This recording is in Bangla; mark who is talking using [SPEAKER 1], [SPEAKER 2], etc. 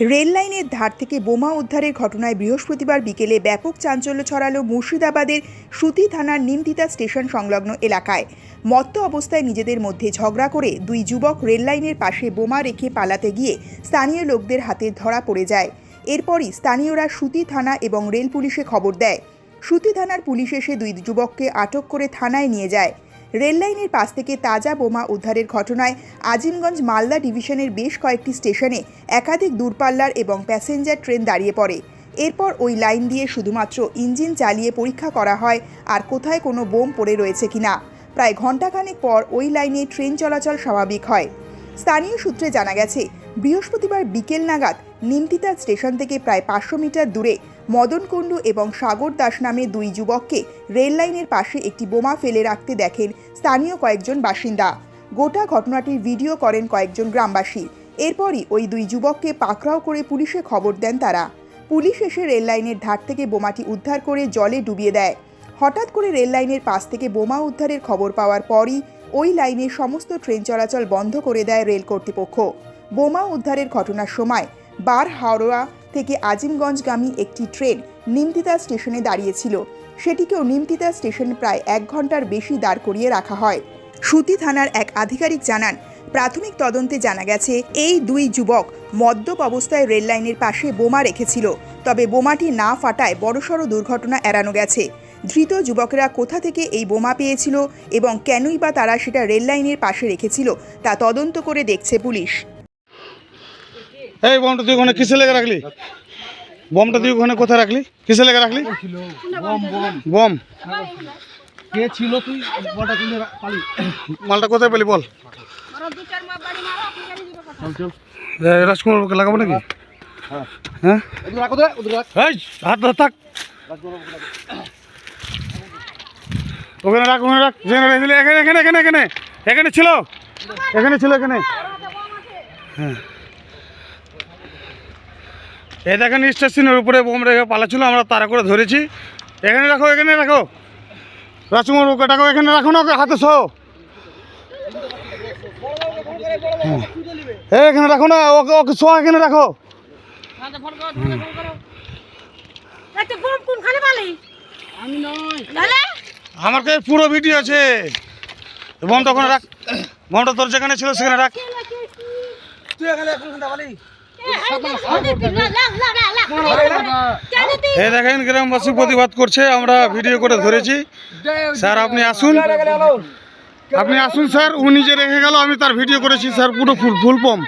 [SPEAKER 1] রেল লাইনের ধার থেকে বোমা উদ্ধারের ঘটনায় বৃহস্পতিবার বিকেলে ব্যাপক চাঞ্চল্য ছড়ালো মুর্শিদাবাদের সুতি থানার নিমতিতা স্টেশন সংলগ্ন এলাকায়। মত্ত অবস্থায় নিজেদের মধ্যে ঝগড়া করে দুই যুবক রেল লাইনের পাশে বোমা রেখে পালাতে গিয়ে স্থানীয় লোকদের হাতে ধরা পড়ে যায়। এরপরই স্থানীয়রা সুতি থানা এবং রেল পুলিশে খবর দেয়। সুতি থানার পুলিশ এসে দুই যুবককে আটক করে থানায় নিয়ে যায়। রেল লাইনের পাশ থেকে তাজা বোমা উদ্ধারের ঘটনায় আজিমগঞ্জ মালদা ডিভিশনের বেশ কয়েকটি স্টেশনে একাধিক দূরপাল্লার এবং প্যাসেঞ্জার ট্রেন দাঁড়িয়ে পড়ে। এরপর ওই লাইন দিয়ে শুধুমাত্র ইঞ্জিন চালিয়ে পরীক্ষা করা হয় আর কোথায় কোনো বোম পড়ে রয়েছে কিনা। প্রায় ঘণ্টাখানেক পর ওই লাইনে ট্রেন চলাচল স্বাভাবিক হয়। স্থানীয় সূত্রে জানা গেছে বৃহস্পতিবার বিকেল নাগাদ নিমতিতা স্টেশন থেকে প্রায় পাঁচশো মিটার দূরে মদন কুণ্ডু এবং সাগর দাস নামে দুই যুবককে রেল লাইনের পাশে একটি বোমা ফেলে রাখতে দেখেন স্থানীয় কয়েকজন বাসিন্দা। গোটা ঘটনাটির ভিডিও করেন কয়েকজন গ্রামবাসী। এরপরই ওই দুই যুবককে পাকড়াও করে পুলিশে খবর দেন তারা। পুলিশ এসে রেল লাইনের ধার থেকে বোমাটি উদ্ধার করে জলে ডুবিয়ে দেয়। হঠাৎ করে রেল লাইনের পাশ থেকে বোমা উদ্ধারের খবর পাওয়ার পরই ওই লাইনে সমস্ত ট্রেন চলাচল বন্ধ করে দেয় রেল কর্তৃপক্ষ। বোমা উদ্ধারের ঘটনার সময় বার হাওড়া থেকে আজিমগঞ্জগামী একটি ট্রেন নিমতিতা স্টেশনে দাঁড়িয়েছিল। সেটিকেও নিমতিতা স্টেশন প্রায় এক ঘণ্টার বেশি দাঁড় করিয়ে রাখা হয়। সুতি থানার এক আধিকারিক জানান, প্রাথমিক তদন্তে জানা গেছে, এই দুই যুবক মদ্যপ অবস্থায় রেললাইনের পাশে বোমা রেখেছিল। তবে বোমাটি না ফাটায় বড়সড় দুর্ঘটনা এড়ানো গেছে। ধৃত যুবকেরা কোথা থেকে এই বোমা পেয়েছিল এবং কেনই বা তারা সেটা রেললাইনের পাশে রেখেছিল তা তদন্ত করে দেখছে পুলিশ।
[SPEAKER 2] এই বমটা তুই ওখানে কিসে লেগে রাখলি? বমটা তুই ওখানে কোথায় রাখলি? কিসে লেগে রাখলি?
[SPEAKER 3] বম। বম
[SPEAKER 2] বম
[SPEAKER 3] কে ছিল তুই?
[SPEAKER 2] মালটা কোথায় পেলি বল? রাজকুমারকে লাগাবো নাকি? হ্যাঁ?
[SPEAKER 3] রাখো রাখ।
[SPEAKER 2] হাত থাক। ওখানে রাখ ওখানে রাখ। যেখানে রেখেছিলি এখানে এখানে এখানে এখানে। এখানে ছিল? এখানে ছিল এখানে। হ্যাঁ। এই দেখেন স্টেশনের উপরে বোম রেখে পালাচ্ছিল আমরা তারা করে ধরেছি। এখানে রাখো এখানে রাখো। রাজকুমার ওকে ডাকো এখানে রাখো না ওকে হাতে সহ হ্যাঁ। এখানে রাখো না ওকে ওকে শো এখানে রাখো। আমার কাছে পুরো ভিডিও আছে। বোমটা ওখানে রাখ। বোমটা তোর যেখানে ছিল সেখানে রাখ।
[SPEAKER 3] তুই এখানে
[SPEAKER 2] এই দেখেন গ্রামবাসী প্রতিবাদ করছে আমরা ভিডিও করে ধরেছি স্যার আপনি আসুন আপনি আসুন স্যার ও নিজে রেখে গেল আমি তার ভিডিও করেছি স্যার পুরো ফুল ফুল পম